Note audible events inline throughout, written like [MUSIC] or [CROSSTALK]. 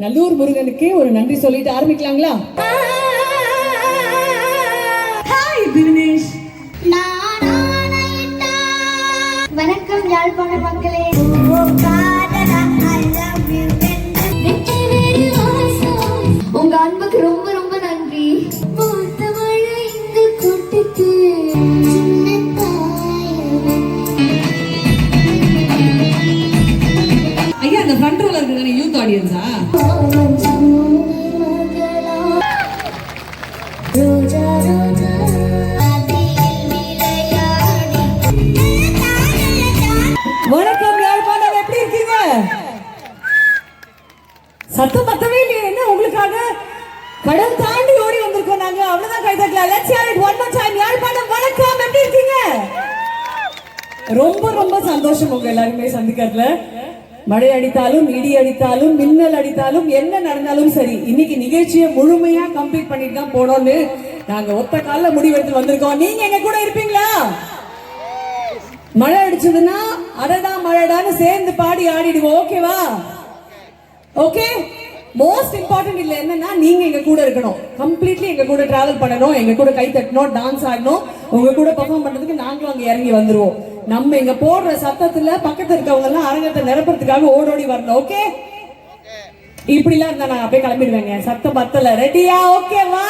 நல்லூர் முருகனுக்கே ஒரு நன்றி சொல்லிட்டு ஆரம்பிக்கலாங்களா? ஹாய் தினேஷ் வணக்கம் யாழ்ப்பாண மக்களே. சத்தம் பத்தவே இல்லையே. என்ன உங்களுக்காக? கடல் தாண்டி ஓடி வந்திருக்கோம் நாங்க. அவ்வளவுதான் கை தட்டலாம் let's hear it one more time Yazhpanam வணக்கம். எப்படி இருக்கீங்க? ரொம்ப ரொம்ப சந்தோஷம் உங்க எல்லாருமே சந்திக்கிறதுல. மழை அடித்தாலும் இடி அடித்தாலும் மின்னல் அடித்தாலும் என்ன நடந்தாலும் சரி இன்னைக்கு நிகழ்ச்சியை முழுமையா கம்ப்ளீட் பண்ணிட்டு தான் போனோம்னு நாங்க ஒத்த கால முடிவெடுத்து வந்திருக்கோம். நீங்க எங்க கூட இருப்பீங்களா? மழை அடிச்சதுன்னா அடடா மழைடான்னு சேர்ந்து பாடி ஆடிடுவோம். ஓகேவா ஓகே மோஸ்ட் இம்பார்ட்டன்ட் இல்ல என்னன்னா நீங்க எங்க கூட இருக்கணும். கம்ப்ளீட்லி எங்க கூட டிராவல் பண்ணணும் எங்க கூட கை தட்டணும் டான்ஸ் ஆடணும் உங்க கூட பெர்ஃபார்ம் பண்றதுக்கு நாங்களும் அங்க இறங்கி வந்துருவோம். நம்ம இங்க போடுற சத்தத்துல பக்கத்துல இருக்கவங்க எல்லாம் அரங்கத்தை நிரப்புறதுக்காக ஓடோடி வரணும் ஓகே இப்படிலாம் இருந்தா நான் அப்படியே கிளம்பிடுவேங்க. சத்தம் பத்தல. ரெடியா ஓகேவா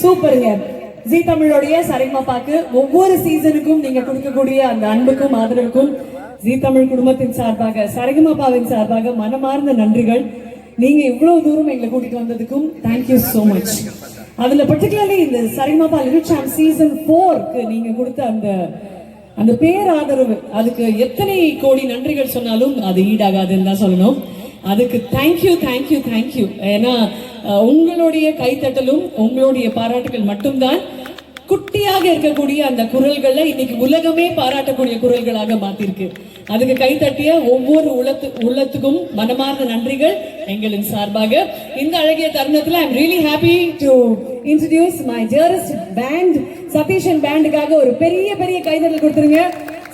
சூப்பருங்க ஜி தமிழோடைய சரிகமாப்பாக்கு ஒவ்வொரு சீசனுக்கும் நீங்க கொடுக்கக்கூடிய அந்த அன்புக்கும் ஆதரவுக்கும் ஜி தமிழ் குடும்பத்தின் சார்பாக சரிகமாப்பாவின் சார்பாக மனமார்ந்த நன்றிகள். நீங்க இவ்வளவு தூரம் எங்களை கூட்டிட்டு வந்ததுக்கும் தேங்க்யூ சோ மச் அதுல பர்டிகுலர்லி இந்த சரிகமாப்பா லிட்டில் சாம் சீசன் போர்க்கு நீங்க கொடுத்த அந்த அந்த பேர் ஆதரவு அதுக்கு எத்தனை கோடி நன்றிகள் சொன்னாலும் அது ஈடாகாதுன்னு தான் சொல்லணும். அதுக்கு தேங்க்யூ தேங்க்யூ தேங்க்யூ ஏன்னா உங்களுடைய கைத்தட்டலும் உங்களுடைய பாராட்டுகள் மட்டும்தான். குட்டியாக இருக்கக்கூடிய அந்த குரல்களை இன்னைக்கு உலகமே பாராட்டக்கூடிய குரல்களாக மாத்திருக்கு. அதுக்கு கைத்தட்டிய ஒவ்வொரு உலத்து உள்ளத்துக்கும் மனமார்ந்த நன்றிகள் எங்களின் சார்பாக. இந்த அழகிய தருணத்துல I'm really happy to introduce my dearest band Sathishan பேண்டுக்காக ஒரு பெரிய பெரிய கைதட்டல் கொடுத்துருங்க.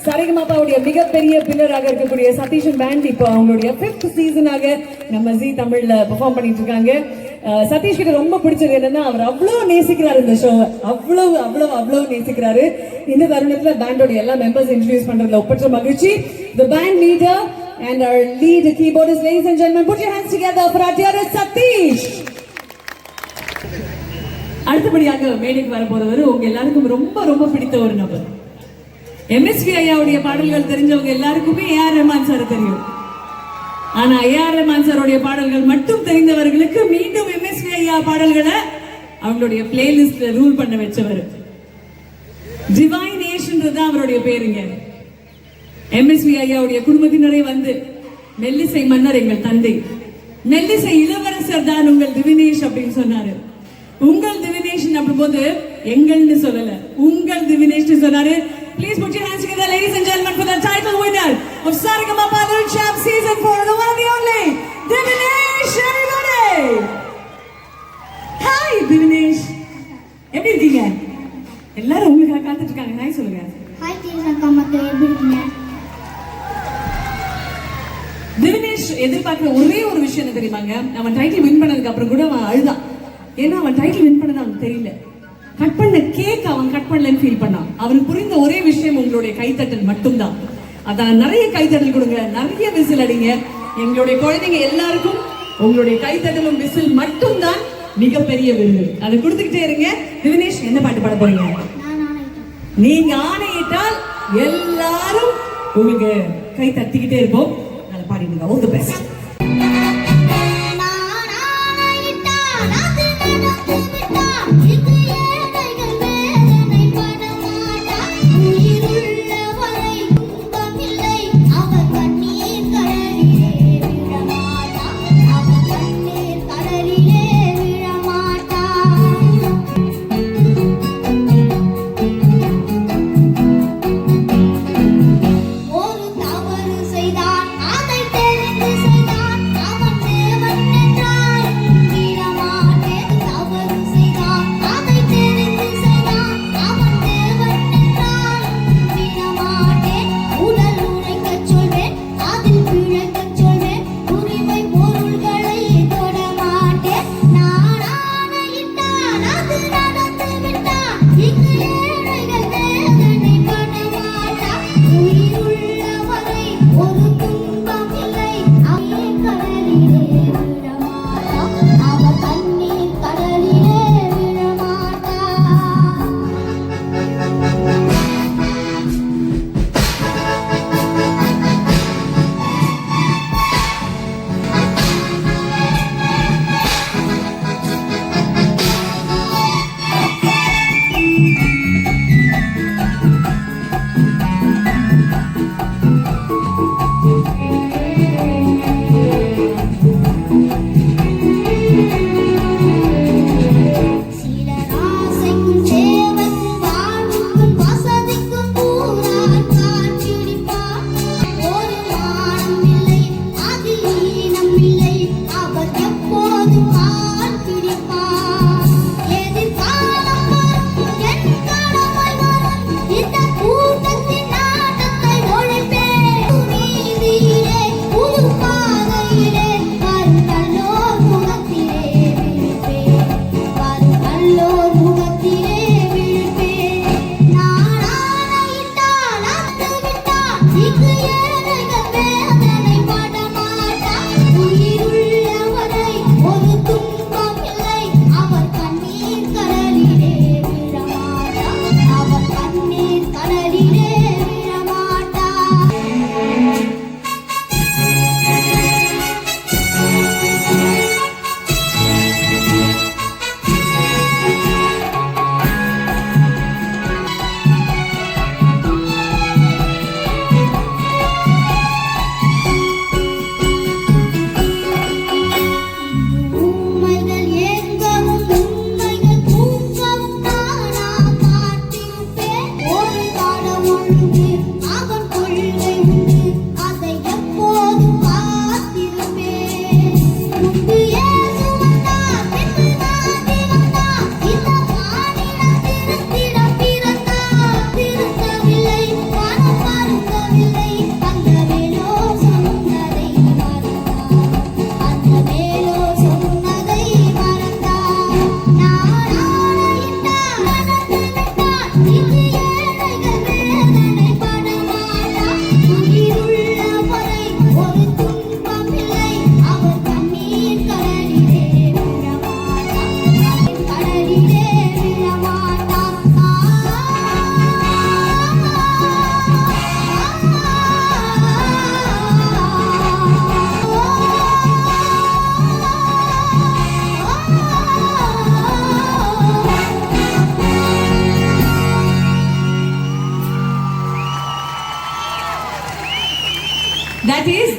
சரிகமாப்பாவுடைய மிகப்பெரிய பின்னராக இருக்கக்கூடிய சதீஷன் பேண்ட் இப்போ அவங்களுடைய ஃபிஃப்த் சீசனாக நம்ம ஜி தமிழ்ல பெர்ஃபார்ம் பண்ணிட்டு இருக்காங்க சதீஷ் கிட்ட ரொம்ப பிடிச்சது என்னன்னா அவர் அவ்வளவு நேசிக்கிறாரு இந்த ஷோ அவ்வளவு அவ்வளவு அவ்வளவு நேசிக்கிறாரு. இந்த தருணத்துல பேண்டோட எல்லா மெம்பர்ஸ் இன்ட்ரடியூஸ் பண்றதுல ஒப்பற்ற மகிழ்ச்சி. The band leader and our lead keyboardist ladies and gentlemen put your hands together for our Sathish அடுத்தபடியாக மேடைக்கு வர போறவர் உங்க எல்லாருக்கும் ரொம்ப ரொம்ப பிடித்த ஒரு நபர். எம்எஸ்வி ஐயாவுடைய பாடல்கள் தெரிஞ்சவங்க எல்லாருக்குமே ஏஆர் ரஹ்மான் சார் தெரியும். ஆனா ஏஆர் ரஹ்மான் சாருடைய பாடல்கள் மட்டும் தெரிந்தவர்களுக்கு மீண்டும் எம்எஸ்வி ஐயா பாடல்களை அவங்களுடைய பிளேலிஸ்ட்ல ரூல் பண்ண வச்சவர். டிவைன் ஏஷன்றது அவருடைய பேருங்க. எம்எஸ்வி ஐயாவுடைய குடும்பத்தினரே வந்து மெல்லிசை மன்னர் எங்கள் தந்தை. மெல்லிசை இளவரசர் தான் உங்கள் திவினேஷ் அப்படின்னு சொன்னாரு. உங்கள் திவினேஷ் போது எங்கள்னு சொல்லல உங்கள் திவினேஷ் சொன்னாரு. Please put your hands together ladies and gentlemen for the title winner of Saregama Padal Champ season 4 the one and the only Dhivinesh everybody hi Dhivinesh எப்படி இருக்கீங்க? எல்லாரும் உங்களுக்காக காத்துட்டு இருக்காங்க ஹாய் சொல்லுங்க. ஹாய் தீர்சங்கா மக்களே எப்படி இருக்கீங்க? திவினேஷ் எதிர்பார்க்கிற ஒரே ஒரு விஷயம் என்ன தெரியுமாங்க? அவன் டைட்டில் வின் பண்ணதுக்கு அப்புறம் கூட அவன் அழுதான். ஏன்னா அவன் டைட்டில் வின் பண்ணது அவனுக்கு தெரியல. கட் பண்ண கேக் அவன் கட் பண்ணலன்னு ஃபீல் பண்ணான். அவன் புரிந்த ஒரே விஷயம் உங்களுடைய கைத்தட்டல் மட்டும்தான். அதான் நிறைய கைத்தட்டல் கொடுங்க. நிறைய விசில் அடிங்க. எங்களுடைய குழந்தைங்க எல்லாருக்கும் உங்களுடைய கைத்தட்டலும் விசில் மட்டும்தான் மிகப்பெரிய விருது. அதை கொடுத்துக்கிட்டே இருங்க. திவினேஷ் என்ன பாட்டு பாட போறீங்க? நீங்க ஆணையிட்டால் எல்லாரும் உங்களுக்கு கை தட்டிக்கிட்டே இருப்போம். நல்லா பாடிடுங்க. All the best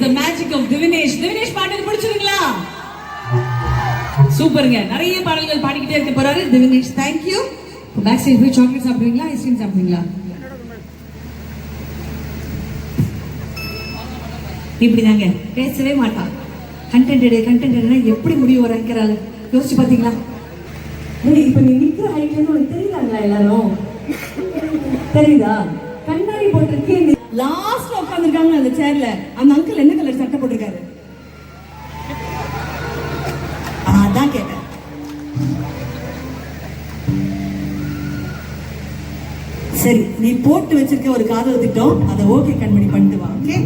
is the magic of Dhivinesh Dhivinesh பாட்டு பிடிச்சிருங்களா சூப்பருங்க. நிறைய பாடல்கள் பாடிக்கிட்டே இருக்க போறாரு. Dhivinesh thank you back side போய் சாக்லேட் சாப்பிடுவீங்களா ஐஸ்கிரீம் சாப்பிடுவீங்களா இப்படிதாங்க. பேசவே மாட்டான். கண்டென்ட் கண்டென்ட் எப்படி முடியும் ஒரு ஆங்கரால யோசிச்சு பாத்தீங்களா? இப்ப நீ நிக்கிற ஹைட்லன்னு உனக்கு தெரியுதாங்களா எல்லாரும்? தெரியுதா? கண்ணாடி போட்டிருக்கேன் லாஸ்ட்ல உட்காந்துருக்காங்க அந்த சேர்ல அந்த அங்கிள் என்ன கலர் சட்டை போட்டிருக்காரு? அதான் கேட்டேன். சரி நீ போட்டு வச்சிருக்க ஒரு காதல் திட்டம் அதை ஓகே கண்மணி பண்ணிட்டு வா okay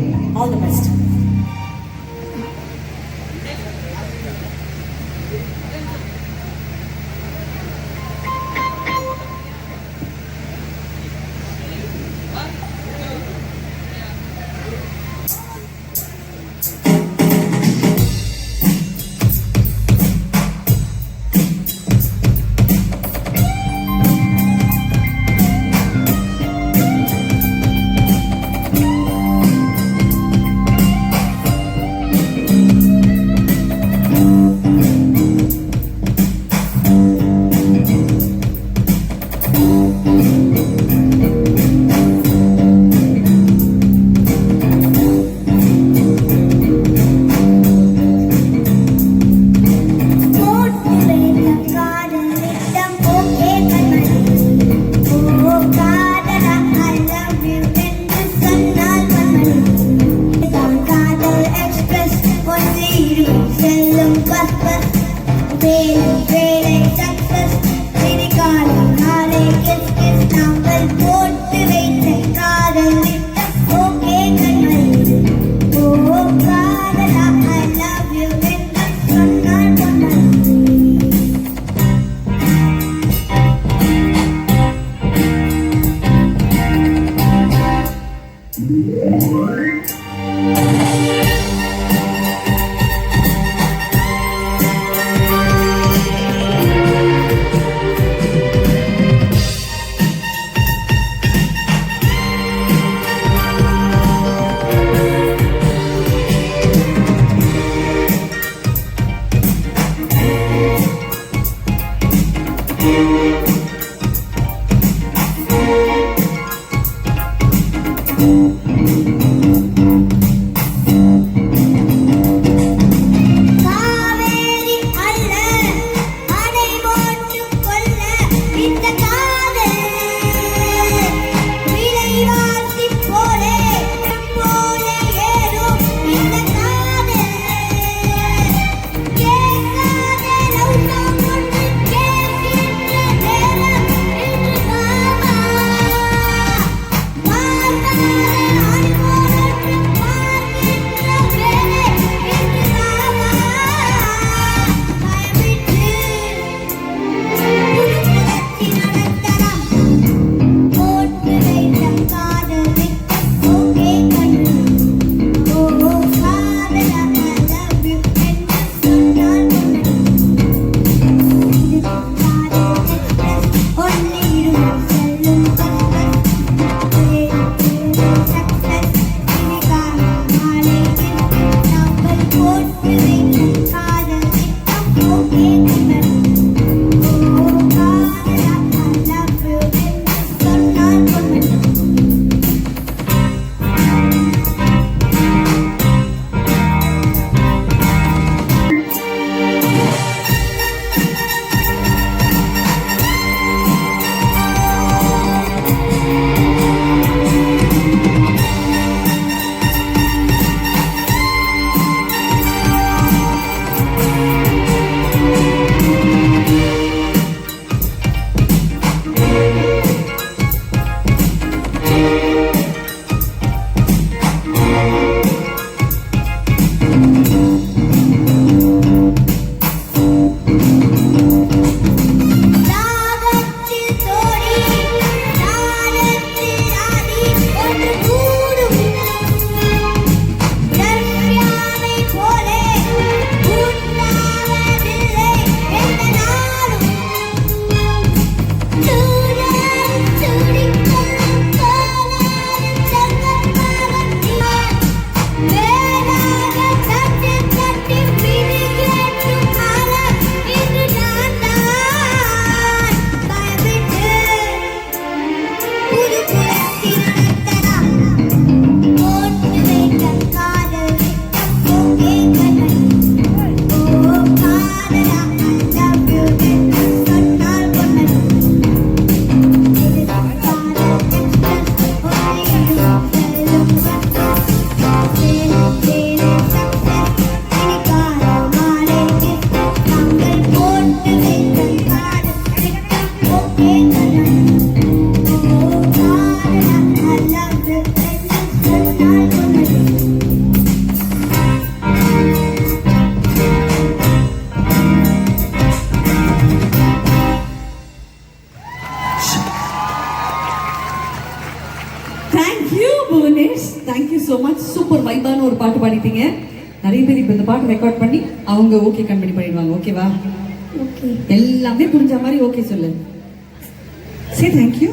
say thank you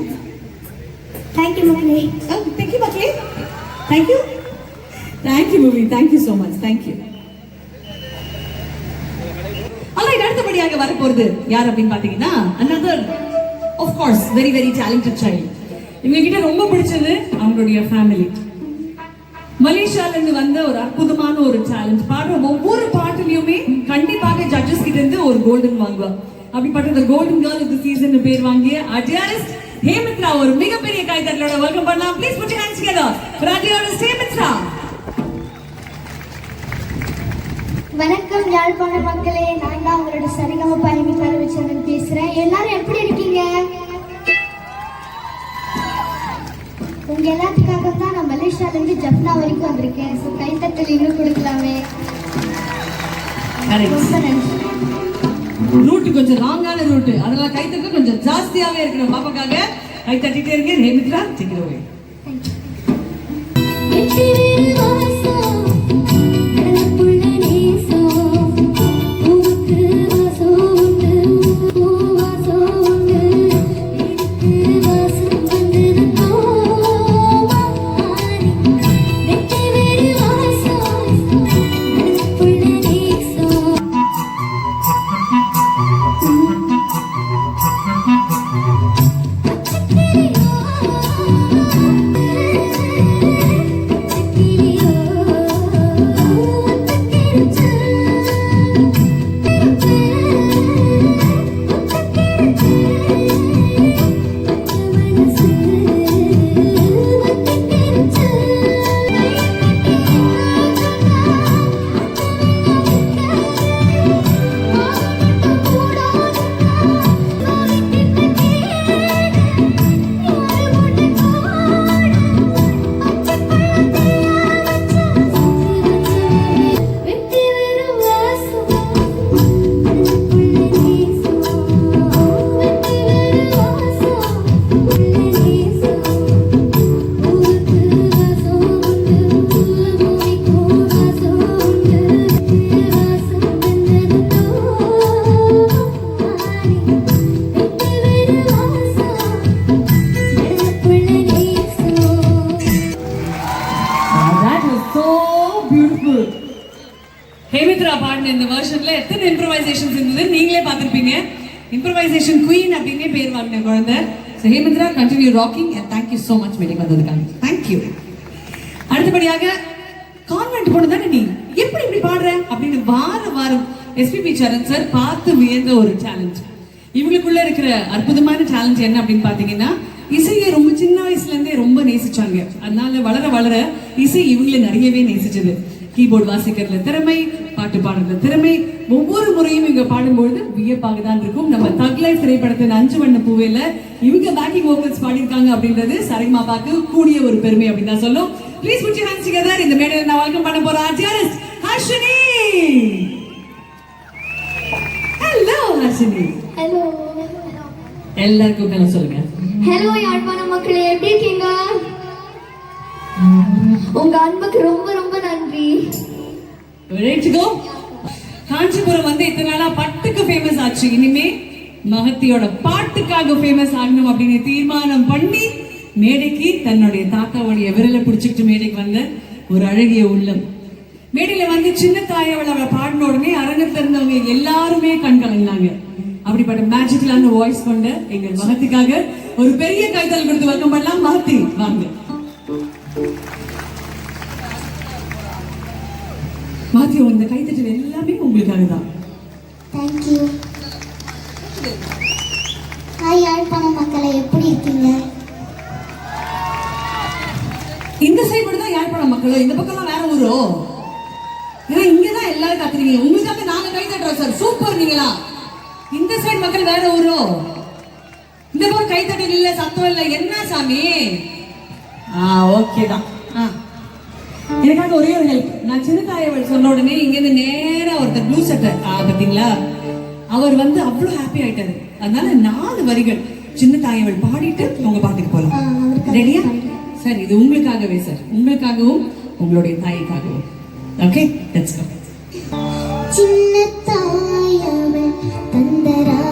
thank you மக்களே தேங்க்யூ மக்களே thank you thank you movie thank you so much thank you alright அடுத்தபடியாக வரப்போறது யார் அப்படின்னு பாத்தீங்கன்னா another of course very very talented child. இவங்க கிட்ட ரொம்ப பிடிச்சது அவங்களுடைய ஃபேமிலி மலேசியால இருந்து வந்த ஒரு அற்புதமான ஒரு சேலஞ்ச் பாடுற ஒவ்வொரு பாட்டுலயுமே கண்டிப்பாக ஜட்ஜஸ் கிட்ட இருந்து ஒரு கோல்டன் வாங்குவா அப்படிப்பட்ட இந்த கோல்டன் கேர்ள் இந்த சீசன் பேர் வாங்கிய அடியாரிஸ்ட் ஹேமித்ரா ஒரு மிகப்பெரிய கைத்தட்டலோட வெல்கம் பண்ணலாம். Please put hands together for Hemithra வணக்கம் யாழ்ப்பாண மக்களே. நான் தான் உங்களோட சரிகம பயணி பரவச்சந்திரன் பேசுறேன். எல்லாரும் எப்படி இருக்கீங்க? உங்க எல்லாத்துக்காக தான் நான் மலேசியால இருந்து ஜப்னா வரைக்கும் வந்திருக்கேன். ஸோ கைத்தட்டல் இன்னும் கொடுக்கலாமே. ரொம்ப நன்றி. ரூட் கொஞ்சம் ராங்கான ரூட் அதனால கைத்தட்டு கொஞ்சம் ஜாஸ்தியாவே இருக்கணும் பாப்பாக்காக. கை தட்டிட்டே இருங்க. ஹேமித்ரா சீக்கிரம் இருந்தது. நீங்களே பார்த்திருப்பீங்க. இம்ப்ரவைசேஷன் குயின் அப்படின்னே பேர் வாங்கின குழந்தை. So continue rocking and thank you so much meeting வந்ததுக்காக. Thank you அடுத்தபடியாக கான்வென்ட் போன தானே நீ? எப்படி இப்படி பாடுற? அப்படின்னு வார வாரம் எஸ்பிபி சரண் சார் பார்த்து வியந்த ஒரு சேலஞ்ச் இவங்களுக்குள்ள இருக்கிற அற்புதமான சேலஞ்ச் என்ன அப்படின்னு பாத்தீங்கன்னா இசையை ரொம்ப சின்ன வயசுல இருந்தே ரொம்ப நேசிச்சாங்க. அதனால வளர வளர இசை இவங்களை நிறையவே நேசிச்சது. கீபோர்டு வாசிக்கிறதுல திறமை பாட்டு பாடுறதுல திறமை ஒவ்வொரு முறையும் இவங்க பாடும்பொழுது வியப்பாக தான் இருக்கும். நம்ம தக்லை திரைப்படத்தின் அஞ்சு வண்ண பூவையில இவங்க பேக்கிங் வோக்கல்ஸ் பாடியிருக்காங்க அப்படின்றது சரிமாபாக்கு கூடிய ஒரு பெருமை அப்படின்னு தான் சொல்லும். ப்ளீஸ் புட் ஹேண்ட்ஸ் டுகெதர் இந்த மேடையில் நான் வெல்கம் பண்ண போற artist Harshini. Hello Harshini. Hello எல்லாருக்கும் மேல சொல்லுங்க. ஹலோ யாழ்ப்பாண மக்களே. எப்படி இருக்கீங்க? உங்க அன்புக்கு ரொம்ப ரொம்ப நன்றி? காஞ்சிபுரம் வந்து இத்தனை நாளா பட்டுக்கு ஃபேமஸ் ஆச்சு. இனிமே மகத்தியோட பாட்டுக்காக ஃபேமஸ் ஆகணும் அப்படின்னு தீர்மானம் பண்ணி மேடைக்கு தன்னுடைய தாத்தாவுடைய விரலை பிடிச்சிட்டு மேடைக்கு வந்த ஒரு அழகிய உள்ளம். மேடையில வந்து சின்ன தாயவள் அவளை பாடின உடனே அரங்கத்துல இருந்தவங்க எல்லாருமே கண்கலங்கினாங்க அப்படிப்பட்ட மேஜிக்கலான வாய்ஸ் கொண்ட எங்கள் மகத்திக்காக ஒரு பெரிய கைதல் கொடுத்து வெல்கம் பண்ணலாம். மகத்தி வாங்க. மாத்தி இந்த கைத்தட்டல் எல்லாமே உங்களுக்காக தான். தேங்க்யூ ஹாய் யாழ்ப்பாண மக்களே எப்படி இருக்கீங்க? இந்த சைடு மட்டும் தான் யாழ்ப்பாணம் மக்கள்? இந்த பக்கம்லாம் வேற ஊரோ? ஏன்னா இங்கதான் எல்லாரும் கத்துறீங்க உங்களுக்காக நாங்க கை தட்டுறோம் சார் சூப்பர் நீங்களா? இந்த சைடு மக்கள் வேற ஊரோ? இந்த பக்கம் கை தட்டல் இல்ல சத்தம் இல்ல. என்ன சாமி? ஆ ஓகே தான். ஆ. எனக்காக ஒரே ஒரு ஹெல்ப் நான் சின்ன தாயவள் சொன்ன உடனே இங்க இருந்து நேரா ஒருத்தர் ப்ளூ சட்டை ஆ பாத்தீங்களா அவர் வந்து அவ்வளவு ஹாப்பி ஆயிட்டாரு. அதனால நாலு வரிகள் சின்ன தாயவள் பாடிட்டு உங்க பாட்டுக்கு போலாம். ரெடியா. சார் இது உங்களுக்காகவே சார். உங்களுக்காகவும் உங்களுடைய தாய்க்காகவும். ஓகே லெட்ஸ் கோ சின்ன தாயவள் தந்தராசாவே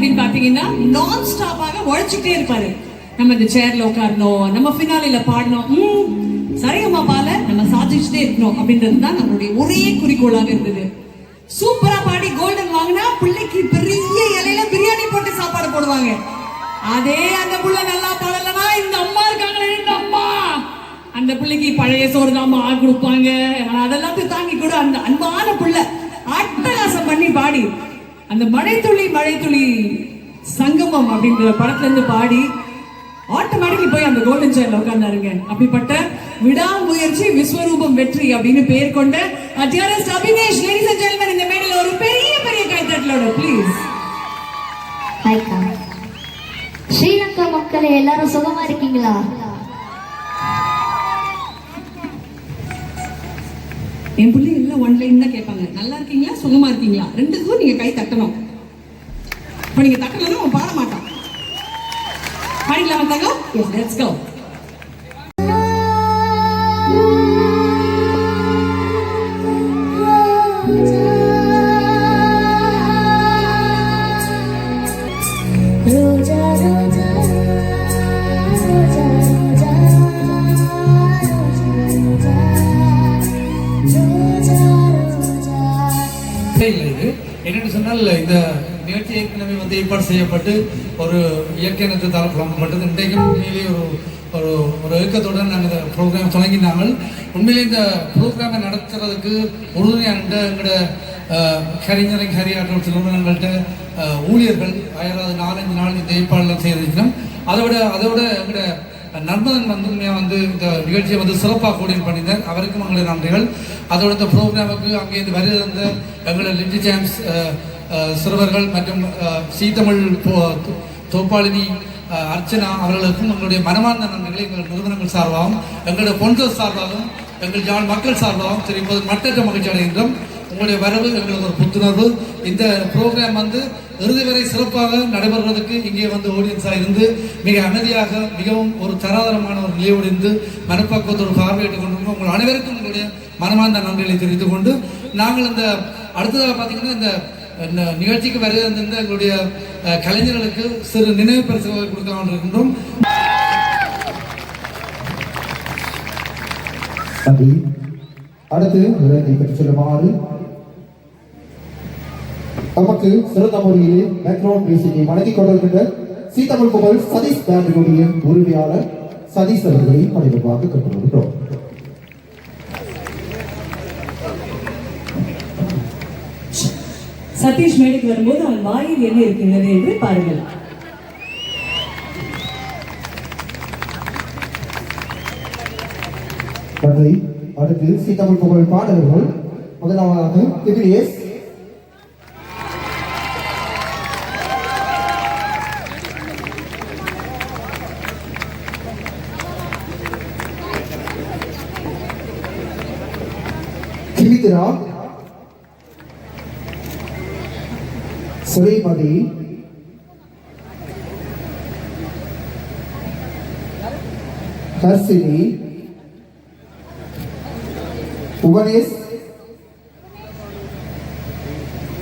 அப்படின்னு பாத்தீங்கன்னா நான் ஸ்டாப்பாக உழைச்சிட்டே இருப்பாரு. நம்ம இந்த சேர்ல உட்காரணும் நம்ம பின்னாலில பாடணும். ம், பால நம்ம சாதிச்சுட்டே இருக்கணும் அப்படின்றது தான் நம்மளுடைய ஒரே குறிக்கோளாக இருந்தது. சூப்பரா பாடி கோல்டன் வாங்கினா பிள்ளைக்கு பெரிய இலையில பிரியாணி போட்டு சாப்பாடு போடுவாங்க. அதே அந்த புள்ள நல்லா பாடலனா இந்த அம்மா இருக்காங்களே இந்த அம்மா. அந்த பிள்ளைக்கு பழைய சோறு தான் ஆ கொடுப்பாங்க. அதெல்லாத்தையும் தாங்கி கூட அந்த அன்பான புள்ள அட்டகாசம் பண்ணி பாடி அந்த மழைத்துளி மழைத்துளி சங்கமம் அப்படின்ற படத்துல இருந்து பாடி ஆட்டோமேட்டிக்கலி போய் அந்த கோல்டன் சேர்ல உட்கார்ந்தாருங்க. அப்படிப்பட்ட விடாமுயற்சி விஸ்வரூபம் வெற்றி அப்படின்னு பெயர் கொண்ட அத்தியாரஸ் அபினேஷ். லேடிஸ் அண்ட் ஜென்மன் இந்த மேடையில் ஒரு பெரிய பெரிய கைத்தட்டலோட ப்ளீஸ் ஸ்ரீலங்கா மக்களே எல்லாரும் சுகமா இருக்கீங்களா? என் பிள்ளை எல்லாம் ஒன் லைன் தான் கேட்பாங்க. நல்லா இருக்கீங்களா? சுகமா இருக்கீங்களா? ரெண்டுக்கும் நீங்க கை தட்டணும். இப்ப நீங்க தட்டலன்னா அவன் பாட மாட்டான். பாடிக்கலாமா தங்கம்? எஸ் லெட்ஸ் கோ என்னென்னு இந்த நிகழ்ச்சி ஏற்கனவே வந்து ஏற்பாடு செய்யப்பட்டு ஒரு இயற்கை இனத்தை புலம்பப்பட்டது இன்றைக்கும் உண்மையிலேயே ஒரு ஒரு ஒரு இயக்கத்துடன் நாங்கள் இந்த ப்ரோக்ராம் தொடங்கினாங்க உண்மையிலே இந்த ப்ரோக்ராமை நடத்துறதுக்கு உறுதுணையாக எங்களோட அஹ், கரிஞரை கரியாற்றல் நிறுவனங்கள்கிட்ட ஊழியர்கள் அயராது நாலஞ்சு நாள் இந்த ஏற்பாடுலாம் செய்திருக்கிறோம். அதை விட அதை விட எங்களோட நர்மதன் வந்து உண்மையாக வந்து இந்த நிகழ்ச்சியை வந்து சிறப்பாக கோடியன் பண்ணியிருந்தார். அவருக்கும் எங்களுடைய நன்றிகள். அதோட இந்த ப்ரோக்ராமுக்கு அங்கேருந்து வருகிற எங்களோட லிட்டி ஜாம்ஸ் சிறுவர்கள் மற்றும் சீதமிழ் தோப்பாளினி அர்ச்சனா அவர்களுக்கும் எங்களுடைய மனமார்ந்த நன்றிகளை எங்கள் நிறுவனங்கள் சார்பாகவும் எங்களுடைய பொன்கள் சார்பாகவும் எங்கள் ஜான் மக்கள் சார்பாகவும் தெரிவிப்பது மட்டற்ற மகிழ்ச்சி அடைகின்றோம். உங்களுடைய வரவு எங்களுக்கு ஒரு புத்துணர்வு. இந்த ப்ரோக்ராம் வந்து இறுதி வரை சிறப்பாக நடைபெறுவதற்கு இங்கே வந்து ஆடியன்ஸாக இருந்து மிக அமைதியாக மிகவும் ஒரு தராதரமான ஒரு நிலையோடு இருந்து மனப்பக்குவத்தோடு பார்வையிட்டுக் கொண்டிருக்கோம் உங்கள் அனைவருக்கும் உங்களுடைய மனமார்ந்த நன்றிகளை தெரிவித்துக் கொண்டு நாங்கள் இந்த அடுத்ததாக பார்த்தீங்கன்னா இந்த இந்த நிகழ்ச்சிக்கு வருகின்ற எங்களுடைய கலைஞர்களுக்கு சிறு நினைவு பரிசுகளை கொடுக்க இருக்கின்றோம் நன்றி அடுத்து விருதை பெற்று செல்லுமாறு நமக்கு சிறந்த முறையில் பேக்ரவுண்ட் மியூசிக்கை வழங்கிக் கொண்டிருக்கின்ற சீதமிழ் புகழ் சதீஷ் பேண்டினுடைய உரிமையாளர் சதீஷ் அவர்களை பணிவுமாக கற்றுக்கொள்கிறோம் சதீஷ் மேடைக்கு வரும்போது அவன் வாயில் என்ன இருக்கின்றது என்று பாருங்கள். அடுத்து அடுத்து சீதமிழ் புகழ் பாடகர்கள் போல் முதலாவது எஸ் ஹர்ஷினி புவனேஷ்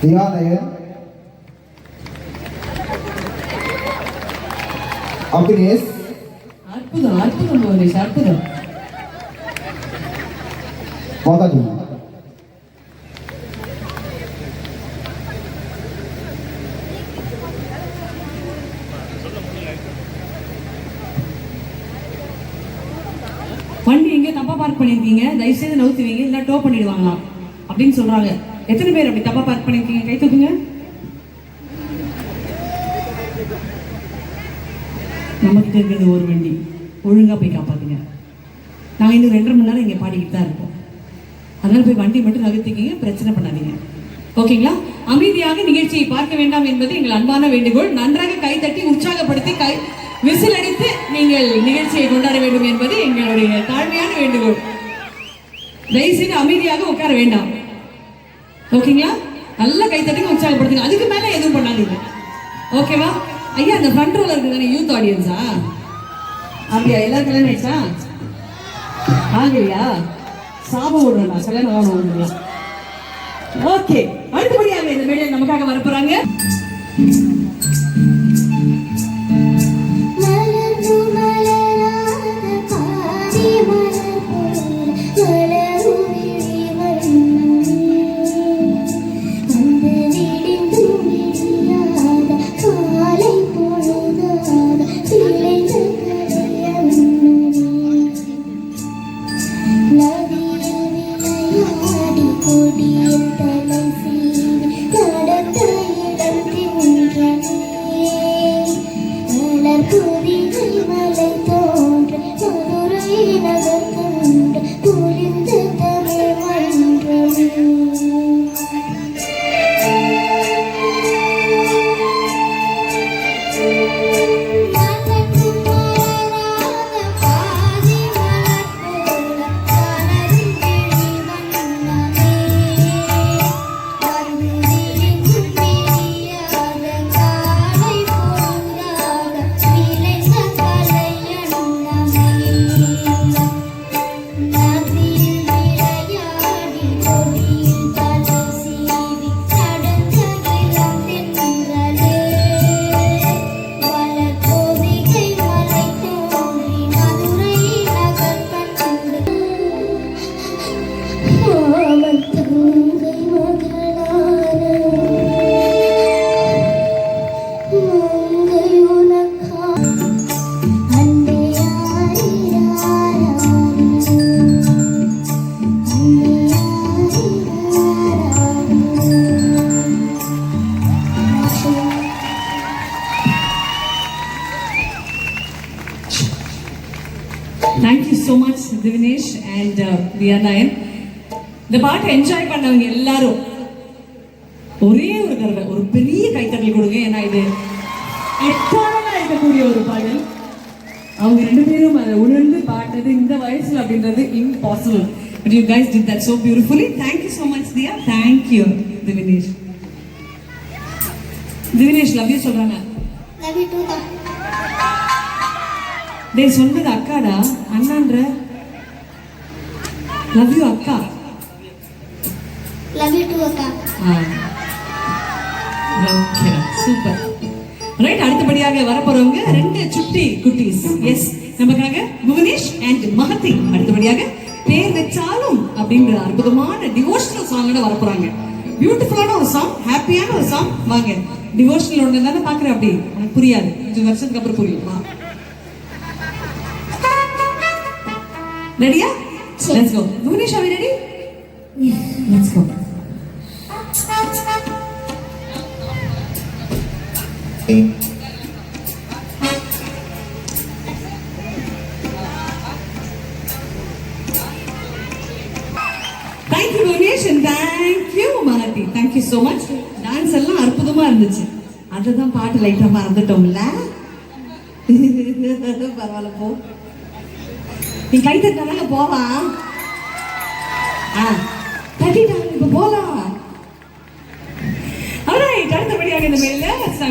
தியானயன் அபினேஷ் அற்புதம் அற்புதம் புவனேஷ் அற்புதம் மதனி வண்டி எங்கே? தப்பா பார்க் பண்ணியிருக்கீங்க. தயவு செய்து நவுத்துவீங்க இல்லை டோ பண்ணிடுவாங்களாம் அப்படின்னு சொல்றாங்க. எத்தனை பேர் அப்படி தப்பா பார்க் பண்ணியிருக்கீங்க? கை தூக்குங்க நமக்கு இருக்கிறது ஒரு வண்டி ஒழுங்கா போய் காப்பாத்துங்க. நாங்கள் இன்னும் ரெண்டரை மணி நேரம் இங்கே பாடிக்கிட்டு தான் இருக்கோம். அதனால போய் வண்டி மட்டும் நகர்த்திக்கிங்க பிரச்சனை பண்ணாதீங்க. ஓகேங்களா? அமைதியாக நிகழ்ச்சியை பார்க்க வேண்டாம் என்பது எங்கள் அன்பான வேண்டுகோள். நன்றாக கை தட்டி உற்சாகப்படுத்தி கை விசில் அடித்து நீங்கள் நிகழ்ச்சியை கொண்டாட வேண்டும் என்பது எங்களுடைய தாழ்மையான வேண்டுகோள். தயவுசெய்து அமைதியாக உட்கார வேண்டாம். ஓகேங்களா? நல்லா கை உற்சாகப்படுத்துங்க. அதுக்கு மேல எதுவும் பண்ணாதீங்க. ஓகேவா? ஐயா அந்த ஃப்ரண்ட் ரோல இருக்கு தானே யூத் ஆடியன்ஸா அப்படியா? எல்லாரும் கல்யாணம் ஆயிடுச்சா? ஆகலையா? சாபம் விடுறா கல்யாணம் ஆகணும் விடுறா ஓகே. அடுத்தபடியாக இந்த மேடையில் நமக்காக வரப்போறாங்க. So much Dhivinesh and Viya Nayan இந்த பாட்டை என்ஜாய் பண்ணவங்க எல்லாரும் ஒரே ஒரு தடவை ஒரு பெரிய கைத்தட்டல் கொடுங்க. ஏன்னா இது எட்டாவதா இருக்கக்கூடிய ஒரு பாடல். அவங்க ரெண்டு பேரும் அதை உணர்ந்து பாட்டது இந்த வயசுல அப்படின்றது impossible but you guys did that so beautifully thank you so much Dhiya thank you Dhivinesh Dhivinesh love you சொல்றாங்க. லவ் யூ டூ தான் டேய் சொன்னது அக்காடா. அண்ணான்ற. லவ் யூ அக்கா. லவ் யூ டூ அக்கா. ஓகே சூப்பர் ரைட் அடுத்தபடியாக வரப்போறவங்க ரெண்டு சுட்டி குட்டீஸ். எஸ் நமக்காக புவனேஷ் அண்ட் மகதி அடுத்தபடியாக பேர் வச்சாலும் அப்படின்ற அற்புதமான டிவோஷனல் சாங்கோட வரப்போறாங்க. பியூட்டிஃபுல்லான ஒரு சாங் ஹாப்பியான ஒரு சாங் வாங்க டிவோஷனல் ஒன்று தானே பாக்குறேன் அப்படி? உனக்கு புரியாது. கொஞ்சம் வருஷத்துக்கு அப்புறம் புரியும். ரெடியா let's go Bhuvanesh are we ready? Let's go thank you Bhuvanesh and thank you Magathi thank you so much dance எல்லாம் அற்புதமா இருந்துச்சு. அதுதான் பாட்டு லைட்டா மறந்துட்டோம்ல. [LAUGHS] பரவாயில்ல போ. நீ கை தட்டாங்க போவான் ஆ தட்டிட்டாங்க இப்ப போலாம். Alright, அடுத்தபடியாக இந்த மேல